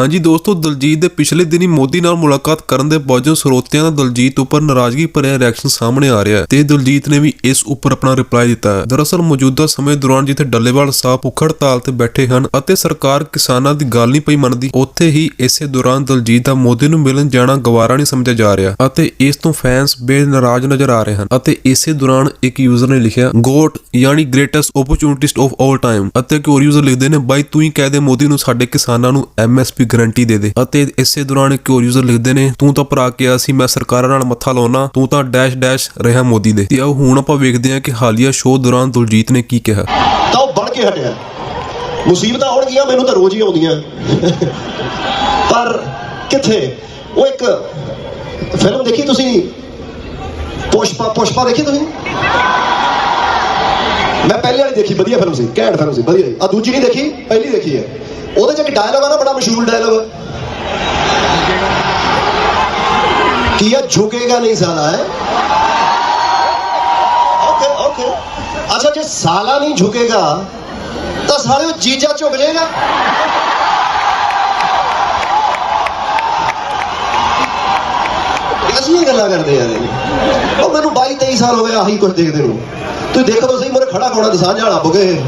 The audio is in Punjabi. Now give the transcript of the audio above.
ਹਾਂਜੀ ਦੋਸਤੋ, ਦਲਜੀਤ ਦੇ ਪਿਛਲੇ ਦਿਨੀ ਮੋਦੀ ਨਾਲ ਮੁਲਾਕਾਤ ਕਰਨ ਦੇ ਬਾਵਜੂਦ ਸਰੋਤਿਆਂ ਦਾ ਦਲਜੀਤ ਉੱਪਰ ਨਾਰਾਜ਼ਗੀ ਭਰਿਆ ਰਿਐਕਸ਼ਨ ਸਾਹਮਣੇ ਆ ਰਿਹਾ ਹੈ ਤੇ ਦਲਜੀਤ ਨੇ ਵੀ ਇਸ ਉੱਪਰ ਆਪਣਾ ਰਿਪਲਾਈ ਦਿੱਤਾ ਹੈ। ਦਰਅਸਲ ਮੌਜੂਦਾ ਸਮੇਂ ਦੌਰਾਨ ਜਿੱਥੇ ਡੱਲੇਵਾਲ ਸਾਹਿਬ ਭੁੱਖ ਹੜਤਾਲ ਤੇ ਬੈਠੇ ਹਨ ਅਤੇ ਸਰਕਾਰ ਕਿਸਾਨਾਂ ਦੀ ਗੱਲ ਨਹੀਂ ਪਈ ਮੰਨਦੀ, ਉੱਥੇ ਹੀ ਇਸੇ ਦੌਰਾਨ ਦਲਜੀਤ ਦਾ ਮੋਦੀ ਨੂੰ ਮਿਲਣ ਜਾਣਾ ਗਵਾਰਾ ਨਹੀਂ ਸਮਝਿਆ ਜਾ ਰਿਹਾ ਅਤੇ ਇਸ ਤੋਂ ਫੈਨਸ ਬੇਨਾਰਾਜ਼ ਨਜ਼ਰ ਆ ਰਹੇ ਹਨ ਅਤੇ ਇਸੇ ਦੌਰਾਨ ਇੱਕ ਯੂਜ਼ਰ ਨੇ ਲਿਖਿਆ, ਗੋਟ ਯਾਨੀ greatest opportunitist of all time ਅਤੇ ਇੱਕ ਹੋਰ ਯੂਜ਼ਰ ਲਿਖਦੇ ਨੇ, ਬਾਈ ਤੂੰ ਹੀ ਕਹਿ ਦੇ ਮੋਦੀ ਨੂੰ ਸਾਡੇ ਕਿਸਾਨਾਂ ਨੂੰ ਐਮਐਸਪੀ ਗਾਰੰਟੀ ਦੇ ਦੇ। ਅਤੇ ਇਸੇ ਦੌਰਾਨ ਇੱਕ ਹੋਰ ਯੂਜ਼ਰ ਲਿਖਦੇ ਨੇ, ਤੂੰ ਤਾਂ ਭਰਾ ਕਿਹਾ ਸੀ ਮੈਂ ਸਰਕਾਰਾਂ ਨਾਲ ਮੱਥਾ ਲਾਉਣਾ, ਤੂੰ ਤਾਂ ਡੈਸ਼ ਡੈਸ਼ ਰਿਹਾ ਮੋਦੀ ਦੇ। ਤੇ ਆਓ ਹੁਣ ਆਪਾਂ ਵੇਖਦੇ ਹਾਂ ਕਿ ਹਾਲੀਆ ਸ਼ੋਅ ਦੌਰਾਨ ਦਲਜੀਤ ਨੇ ਕੀ ਕਿਹਾ। ਤਾਂ ਉਹ ਬਣ ਕੇ ਹਟਿਆ। ਮੁਸੀਬਤਾਂ ਆਉਣਗੀਆਂ ਮੈਨੂੰ ਤਾਂ ਰੋਜ਼ ਹੀ ਆਉਂਦੀਆਂ। ਪਰ ਕਿੱਥੇ? ਉਹ ਇੱਕ ਫਿਲਮ ਦੇਖੀ ਤੁਸੀਂ? ਪੁਸ਼ਪਾ ਪੁਸ਼ਪਾ ਦੇਖੀ ਤੁਸੀਂ? ਵਾਲੀ ਦੇਖੀ, ਵਧੀਆ ਫਿਲਮ ਸੀ ਘੈਂਟ ਫਿਲਮ ਸੀ, ਵਧੀਆ। ਆ ਦੂਜੀ ਨਹੀਂ ਦੇਖੀ, ਪਹਿਲੀ ਦੇਖੀ ਹੈ। ਉਹਦੇ ਚ ਇੱਕ ਡਾਇਲੌਗ ਆ ਨਾ, ਬੜਾ ਮਸ਼ਹੂਰ ਡਾਇਲੌਗ ਕੀ ਆ, ਝੁਕੇਗਾ ਨਹੀਂ ਸਾਲਾ, ਹੈ? Okay okay. ਅੱਛਾ, ਜੇ ਸਾਲਾ ਨਹੀਂ ਝੁਕੇਗਾ, ਤਾਂ ਸਾਲੇ ਉਹ ਜੀਜਾ ਝੁਕ ਜਾਏਗਾ। ਅਸੀਂ ਗੱਲਾਂ ਕਰਦੇ ਯਾਰ ਉਹ ਮੈਨੂੰ ਬਾਈ ਸਾਲ ਹੋ ਗਏ ਆਹੀ ਕੁਝ ਦੇਖਦੇ ਨੂੰ। ਤੁਸੀਂ ਦੇਖੋ ਤਾਂ ਸਹੀ ਮੇਰੇ ਖੜਾ ਕੋਣਾ ਦਸਾਂ ਜਾਣਾ ਬੁਗੇ